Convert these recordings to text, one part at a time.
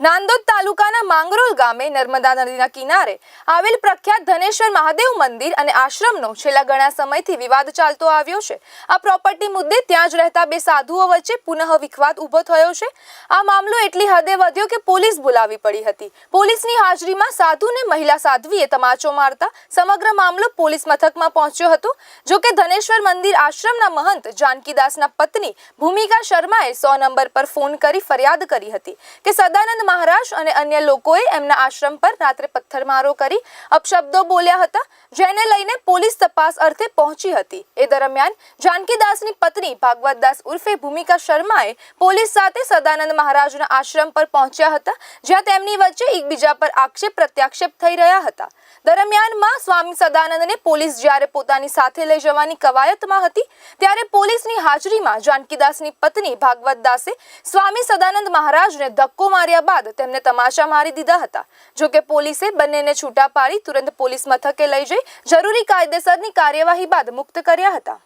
નાંદોદ તાલુકાના માંગરોલ ગામે નર્મદા નદીના કિનારે આવેલ પ્રખ્યાત ધનેશ્વર મહાદેવ મંદિર અને આશ્રમનો છેલ્લા ઘણા સમયથી વિવાદ ચાલતો આવ્યો છે. આ પ્રોપર્ટી મુદ્દે ત્યાં જ રહેતા બે સાધુઓ વચ્ચે પુનઃ વિખવાદ ઊભો થયો છે. આ મામલો એટલી હદે વધ્યો કે પોલીસ બોલાવી પડી હતી. પોલીસની હાજરીમાં સાધુને મહિલા સાધ્વીએ તમાચો મારતા સમગ્ર મામલો પોલીસ મથકમાં પહોંચ્યો હતો. જો કે ધનેશ્વર મંદિર આશ્રમના મહંત જાનકીદાસના પત્ની ભૂમિકા શર્માએ સો નંબર પર ફોન કરી ફરિયાદ કરી હતી કે સદાનંદ મહારાજ અને અન્ય લોકોએ એમના આશ્રમ પર રાત્રે પથ્થરમારો કરી અપશબ્દો બોલ્યા હતા, જેને લઈને પોલીસ તપાસ અર્થે પહોંચી હતી. એ દરમિયાન જાનકીદાસની પત્ની ભાગવતદાસ ઉર્ફે ભૂમિકા શર્માએ પોલીસ સાથે સદાનંદ મહારાજના આશ્રમ પર પહોંચ્યા હતા, જ્યાં તેમની વચ્ચે એકબીજા પર આક્ષેપ પ્રત્યાક્ષેપ થઈ રહ્યા હતા. દરમિયાનમાં સ્વામી સદાનંદને પોલીસ જ્યારે પોતાની સાથે લઈ જવાની કવાયતમાં હતી, ત્યારે પોલીસની હાજરીમાં જાનકીદાસની પત્ની ભાગવતદાસે સ્વામી સદાનંદ મહારાજને ધક્કો માર્યા બાદ તેમને તમાશા મારી દીધા હતા. જો કે પોલીસે બંનેને છૂટા પાડી તુરંત પોલીસ મથકે લઈ જઈ જરૂરી કાયદેસરની કાર્યવાહી બાદ મુક્ત કર્યા હતા.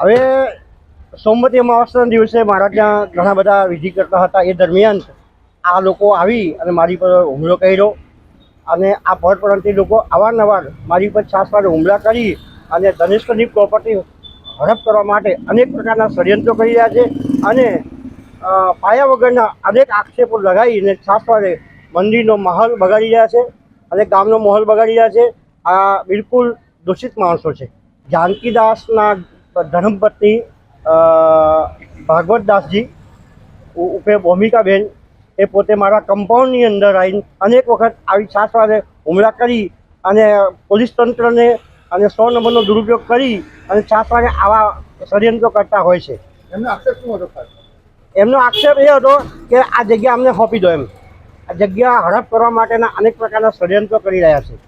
હવે સોમવતી અમાવસના દિવસે મારા ત્યાં ઘણા બધા વિધિ કરતા હતા. એ દરમિયાન આ લોકો આવી અને મારી પર હુમલો કર્યો અને આ પરપરંતી લોકો અવારનવાર મારી પર છાસવાર હુમલા કરી અને ધનેશ્વરની પ્રોપર્ટી હડપ કરવા માટે અનેક પ્રકારના ષડયંત્રો કરી રહ્યા છે અને પાયા વગરના અનેક આક્ષેપો લગાવીને છાસવારે મંદિરનો માહોલ બગાડી રહ્યા છે, અને ગામનો માહોલ બગાડી રહ્યા છે. આ બિલકુલ દૂષિત માણસો છે. જાનકીદાસના ધર્મપત્ની ભાગવતદાસજી ઉપે ભૂમિકાબેન, એ પોતે મારા કમ્પાઉન્ડની અંદર આવીને અનેક વખત આવી છાસવારે હુમલા કરી અને પોલીસ તંત્રને અને સો નંબરનો દુરુપયોગ કરી અને છાસવારે આવા ષડયંત્રો કરતા હોય છે. એમનો આક્ષેપ શું હતો ખાસ એમનો આક્ષેપ એ હતો કે આ જગ્યા અમને સોંપી દો એમ. આ જગ્યા હડપ કરવા માટેના અનેક પ્રકારના ષડયંત્રો કરી રહ્યા છે.